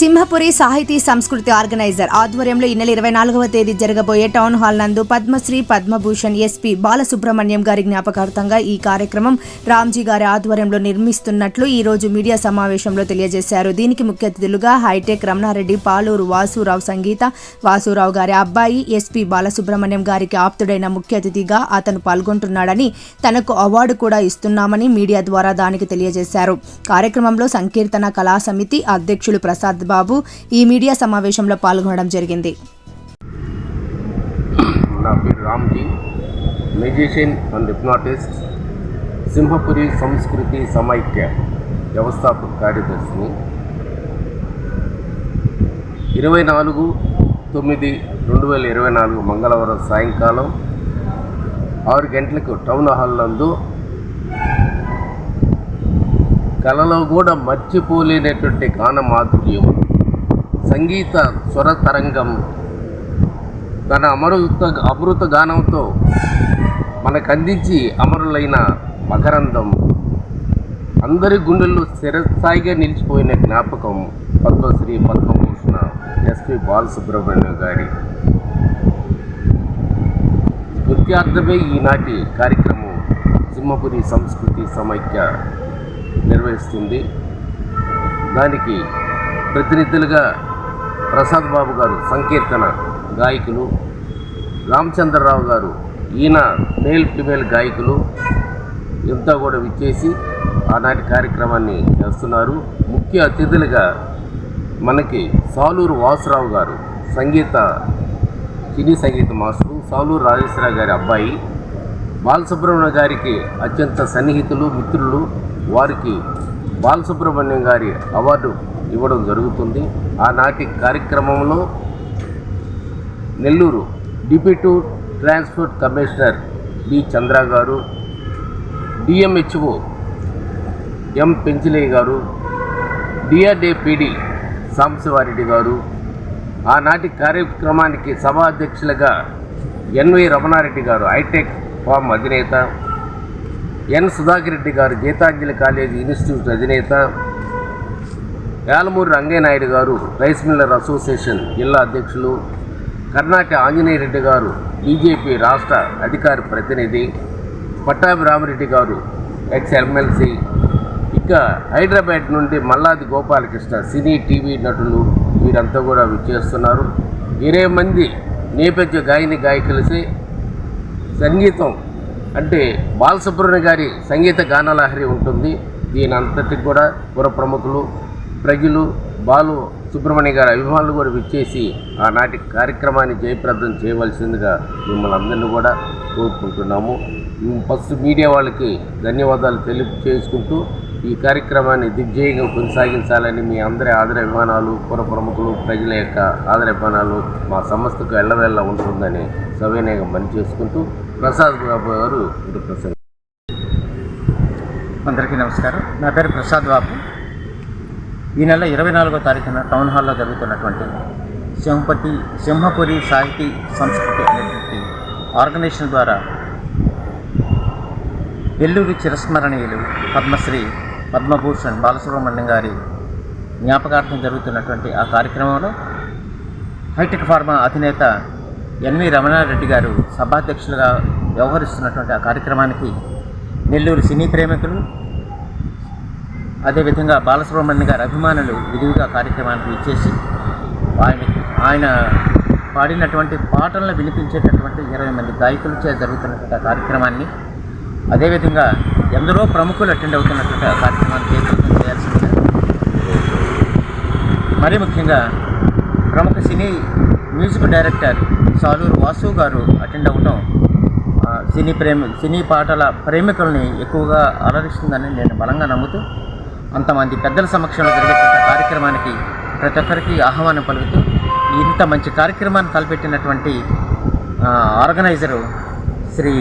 సింహపురి సాహితీ సంస్కృతి ఆర్గనైజర్ ఆధ్వర్యంలో ఈ నెల ఇరవై నాలుగవ తేదీ జరగబోయే టౌన్ హాల్ నందు పద్మశ్రీ పద్మభూషణ్ ఎస్పీ బాలసుబ్రహ్మణ్యం గారి జ్ఞాపకార్థంగా ఈ కార్యక్రమం రామ్జీ గారి ఆధ్వర్యంలో నిర్మిస్తున్నట్లు ఈ రోజు మీడియా సమావేశంలో తెలియజేశారు. దీనికి ముఖ్య అతిథులుగా హైటెక్ రమణారెడ్డి పాలూరు వాసురావు సంగీత వాసురావు గారి అబ్బాయి ఎస్పీ బాలసుబ్రహ్మణ్యం గారికి ఆప్తుడైన ముఖ్య అతిథిగా అతను పాల్గొంటున్నాడని తనకు అవార్డు కూడా ఇస్తున్నామని మీడియా ద్వారా దానికి తెలియజేశారు. కార్యక్రమంలో సంకీర్తన కళా సమితి అధ్యక్షులు ప్రసాద్ బాబు ఈ మీడియా సమావేశంలో పాల్గొనడం జరిగింది. నా పేరు Ramji. Magician and hypnotist Simhapuri సంస్కృతి సమైక్య వ్యవస్థాపక కార్యదర్శిని. ఇరవై నాలుగు తొమ్మిది రెండు వేల ఇరవై నాలుగు మంగళవారం సాయంకాలం ఆరు గంటలకు టౌన్ హాల్ నందు కళలో కూడా మర్చిపోలేనటువంటి గాన మాధుర్యం సంగీత స్వర తరంగం తన అమృత అమృత గానంతో మనకు అందించి అమరులైన మకరందం. అందరి గుండెల్లో స్థిరస్థాయిగా నిలిచిపోయిన జ్ఞాపకం పద్మశ్రీ పద్మభూషణ ఎస్పి బాలసుబ్రహ్మణ్యం గారి. స్ఫూర్త్యార్థమే ఈనాటి కార్యక్రమం. సింహపురి సంస్కృతి సమైక్య నిర్వహిస్తుంది. దానికి ప్రతినిధులుగా ప్రసాద్ బాబు గారు సంకీర్తన గాయకులు రామచంద్రరావు గారు ఈయన మేల్ ఫిమేల్ గాయకులు ఇంతా కూడా విచ్చేసి ఆనాటి కార్యక్రమాన్ని చేస్తున్నారు. ముఖ్య అతిథులుగా మనకి సాలూరు వాసురావు గారు సంగీత సినీ సంగీత మాస్టరు సాలూరు రాజేశ్వరరావు గారి అబ్బాయి బాలసుబ్రహ్మణ్య గారికి అత్యంత సన్నిహితులు మిత్రులు వారికి బాలసుబ్రహ్మణ్యం గారి అవార్డు ఇవ్వడం జరుగుతుంది. ఆనాటి కార్యక్రమంలో Nellore deputy transport commissioner B Chandra గారు డిఎంహెచ్ఓ ఎం పెంచిలయ్య గారు డిఆర్డిపిడి సాంబశివారెడ్డి గారు. ఆనాటి కార్యక్రమానికి సభాధ్యక్షులుగా ఎన్వి రమణారెడ్డి గారు హైటెక్ ఫామ్ అధినేత. ఎన్ సుధాకర్ రెడ్డి గారు గీతాంజలి కాలేజీ ఇన్స్టిట్యూట్ అధినేత. యాలమూరి రంగయ్యనాయుడు గారు రైస్ మిల్లర్ అసోసియేషన్ జిల్లా అధ్యక్షులు. కర్ణాటక ఆంజనేయ రెడ్డి గారు బీజేపీ రాష్ట్ర అధికారి ప్రతినిధి. పట్టాభి రామిరెడ్డి గారు ఎక్స్ ఎమ్మెల్సీ. ఇక హైదరాబాద్ నుండి మల్లాది గోపాలకృష్ణ సినీ టీవీ నటులు వీరంతా కూడా విచ్చేస్తున్నారు. ఇరవై మంది నేపథ్య గాయని గాయకులసి సంగీతం అంటే బాలసుబ్రహ్మణ్య గారి సంగీత గానలహరి ఉంటుంది. దీని అంతటికి కూడా పుర ప్రముఖులు ప్రజలు బాలు సుబ్రహ్మణ్య గారి అభిమానులు కూడా విచ్చేసి ఆనాటి కార్యక్రమాన్ని జయప్రదం చేయవలసిందిగా మిమ్మల్ని అందరినీ కూడా కోరుకుంటున్నాము. ఫస్ట్ మీడియా వాళ్ళకి ధన్యవాదాలు తెలియజేసుకుంటూ ఈ కార్యక్రమాన్ని దిగ్జయంగా కొనసాగించాలని మీ అందరి ఆదర అభిమానాలు పుర ప్రముఖులు ప్రజల యొక్క ఆదర అభిమానాలు మా సంస్థకు ఎల్లవెల్ల ఉంటుందని సవినయంగా పని చేసుకుంటూ ప్రసాద్ బాబు గారు ఇప్పుడు ప్రసంగం అందరికీ నమస్కారం. నా పేరు ప్రసాద్ బాబు. ఈ నెల ఇరవై నాలుగో తారీఖున టౌన్ హాల్లో జరుగుతున్నటువంటి సింహపతి సింహపురి సాహితీ సంస్కృతి అనేటువంటి ఆర్గనైజేషన్ ద్వారా ఎల్లూరి చిరస్మరణీయులు పద్మశ్రీ పద్మభూషణ్ బాలసుబ్రహ్మణ్యం గారి జ్ఞాపకార్థం జరుగుతున్నటువంటి ఆ కార్యక్రమంలో హైటెక్ ఫార్మా అధినేత ఎన్వి రమణారెడ్డి గారు సభాధ్యక్షులుగా వ్యవహరిస్తున్నటువంటి ఆ కార్యక్రమానికి నెల్లూరు సినీ ప్రేమికులు అదేవిధంగా బాలసుబ్రహ్మణ్యం గారి అభిమానులు విధివిగా కార్యక్రమానికి ఇచ్చేసి ఆయన ఆయన పాడినటువంటి పాటలను వినిపించేటటువంటి ఇరవై మంది గాయకులచే జరుగుతున్నటువంటి ఆ కార్యక్రమాన్ని అదేవిధంగా ఎందరో ప్రముఖులు అటెండ్ అవుతున్నటువంటి ఆ కార్యక్రమాన్ని జయప్రదం చేయాల్సిందిగా మరి ముఖ్యంగా ప్రముఖ cine music director Saluru Vasu గారు అటెండ్ అవ్వటం సినీ ప్రేమి సినీ పాటల ప్రేమికుల్ని ఎక్కువగా అలరిస్తుందని నేను బలంగా నమ్ముతూ అంతమంది పెద్దల సమక్షంలో జరిగేటువంటి కార్యక్రమానికి ప్రతి ఒక్కరికి ఆహ్వానం పలుకుతూ ఇంత మంచి కార్యక్రమాన్ని తలపెట్టినటువంటి ఆర్గనైజరు శ్రీ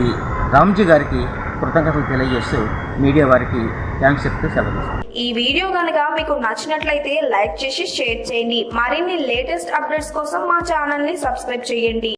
రామ్జీ గారికి కృతజ్ఞతలు తెలియజేస్తూ మీడియా వారికి థ్యాంక్స్ చెప్తూ సెలవు ఈ వీడియో కనుక మీకు నచ్చినట్లయితే లైక్ చేసి షేర్ చేయండి. మరిన్ని లేటెస్ట్ అప్డేట్స్ కోసం మా ఛానల్ని సబ్స్క్రైబ్ చేయండి.